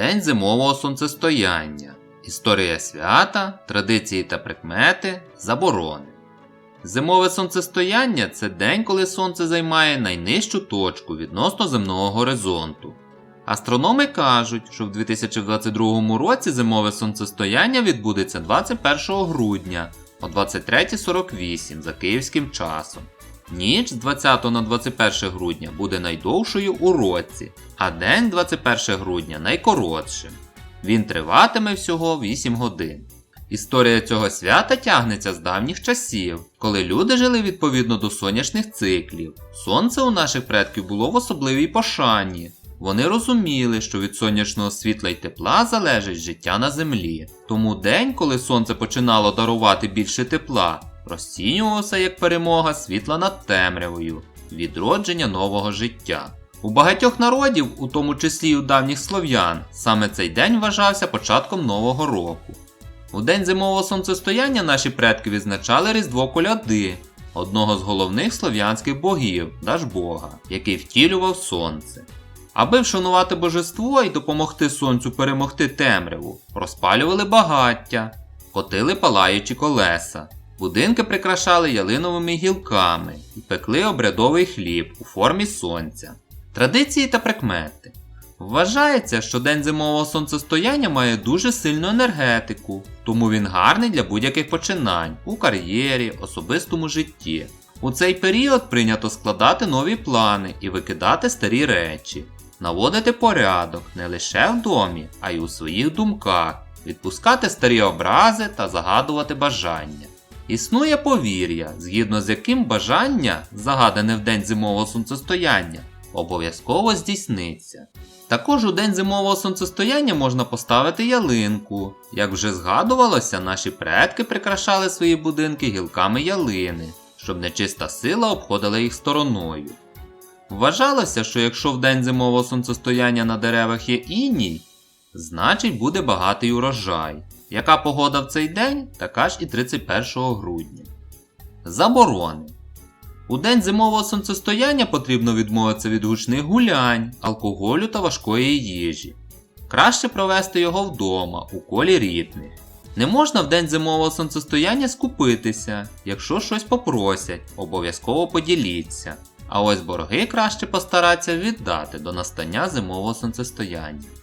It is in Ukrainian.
День зимового сонцестояння. Історія свята, традиції та прикмети, заборони. Зимове сонцестояння це день, коли сонце займає найнижчу точку відносно земного горизонту. Астрономи кажуть, що в 2022 році зимове сонцестояння відбудеться 21 грудня о 23.48 за київським часом. Ніч з 20 на 21 грудня буде найдовшою у році, а день 21 грудня найкоротшим. Він триватиме всього 8 годин. Історія цього свята тягнеться з давніх часів, коли люди жили відповідно до сонячних циклів. Сонце у наших предків було в особливій пошані. Вони розуміли, що від сонячного світла й тепла залежить життя на землі. Тому день, коли сонце починало дарувати більше тепла, розцінювався як перемога світла над темрявою, відродження нового життя. У багатьох народів, у тому числі й у давніх слов'ян, саме цей день вважався початком нового року. У день зимового сонцестояння наші предки відзначали Різдво Коляди, одного з головних слов'янських богів, Дажбога, який втілював сонце. Аби вшанувати божество і допомогти сонцю перемогти темряву, розпалювали багаття, котили палаючі колеса, будинки прикрашали ялиновими гілками і пекли обрядовий хліб у формі сонця. Традиції та прикмети. Вважається, що день зимового сонцестояння має дуже сильну енергетику, тому він гарний для будь-яких починань у кар'єрі, особистому житті. У цей період прийнято складати нові плани і викидати старі речі, наводити порядок не лише в домі, а й у своїх думках, відпускати старі образи та загадувати бажання. Існує повір'я, згідно з яким бажання, загадане в день зимового сонцестояння, обов'язково здійсниться. Також у день зимового сонцестояння можна поставити ялинку. Як вже згадувалося, наші предки прикрашали свої будинки гілками ялини, щоб нечиста сила обходила їх стороною. Вважалося, що якщо в день зимового сонцестояння на деревах є іній, значить буде багатий урожай. Яка погода в цей день, така ж і 31 грудня. Заборони. У день зимового сонцестояння потрібно відмовитися від гучних гулянь, алкоголю та важкої їжі. Краще провести його вдома, у колі рідних. Не можна в день зимового сонцестояння скупитися, якщо щось попросять, обов'язково поділіться. А ось борги краще постаратися віддати до настання зимового сонцестояння.